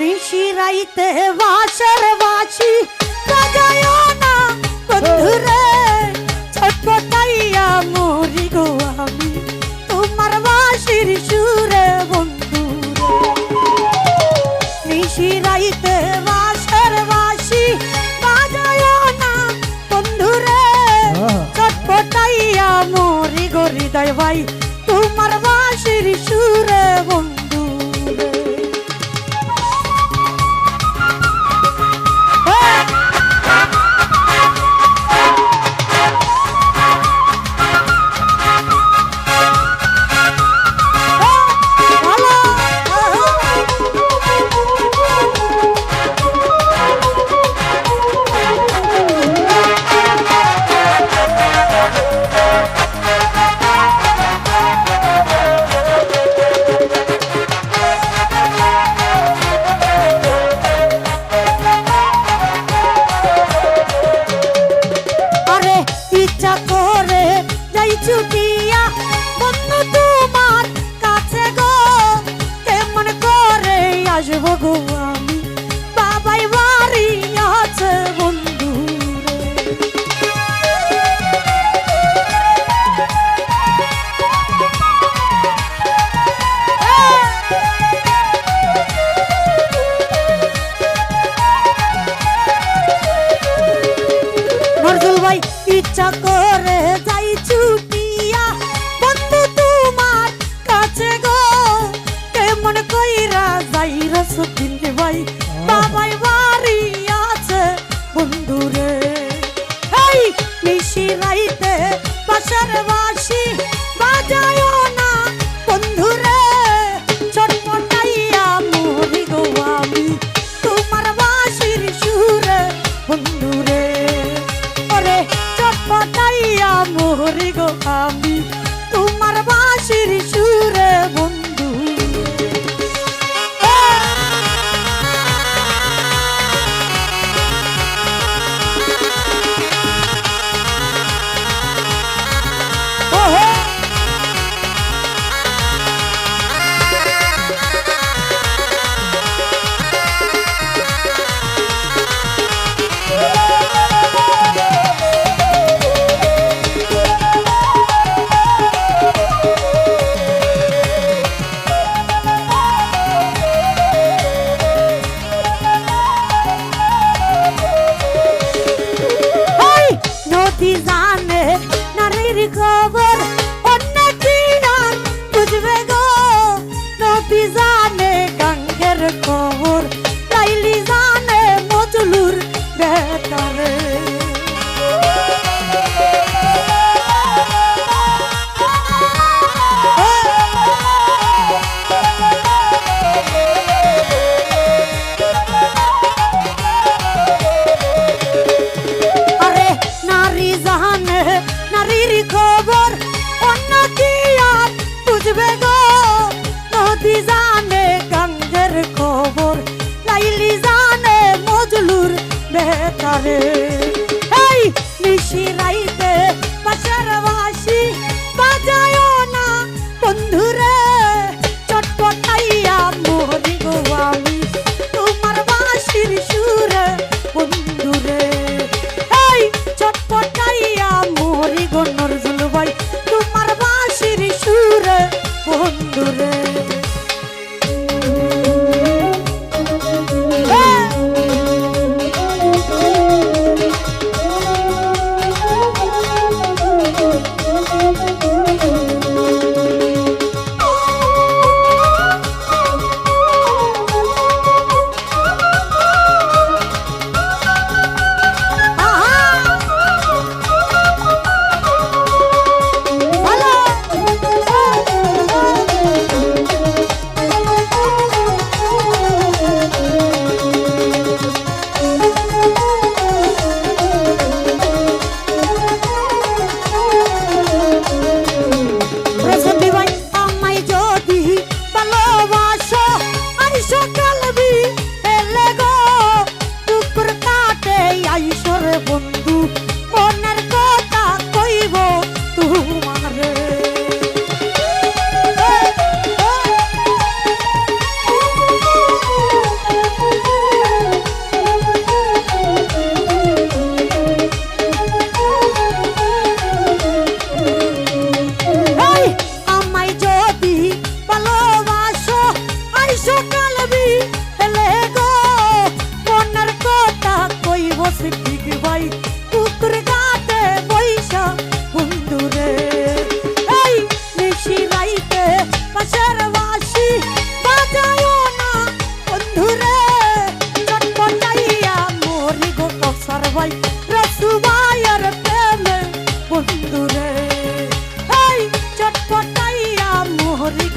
নিশিরাইতে বাসর বাসি বাজায় না বন্ধুরে ছটপটাইয়া মরি গো আমি। তোমার বাসির সুরে বন্ধুরে। নিশিরাইতে বাসর বাসি বাজায় না বন্ধুরে ছটপটাইয়া মরি গো হৃদয় ভাই। তোমার আসব গো আমি বাবাই বাড়ি আছে বন্ধু ইচ্ছা করে কইরা যাই রসদিন ভাই বাবাই বাড়ি আছে বন্ধুরে। এই নিশি রাইতে বাসার বাসি বাজায় pisa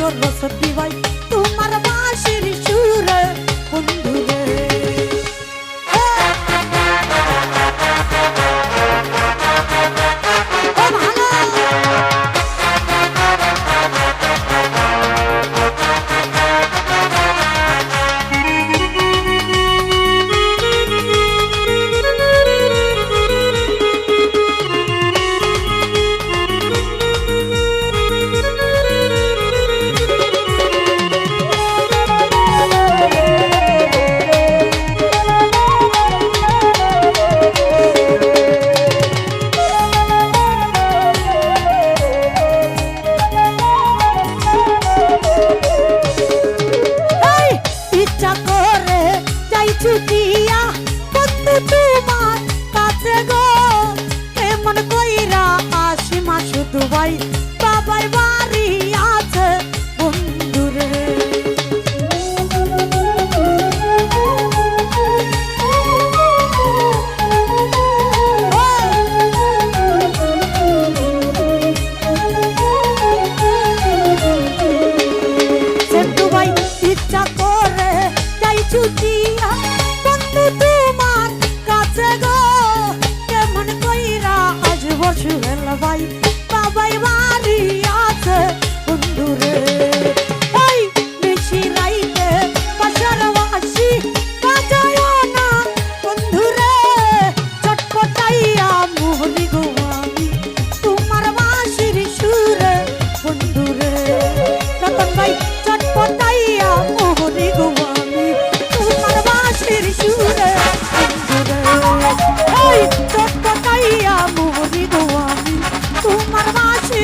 মোহরি গো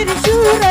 திருசூர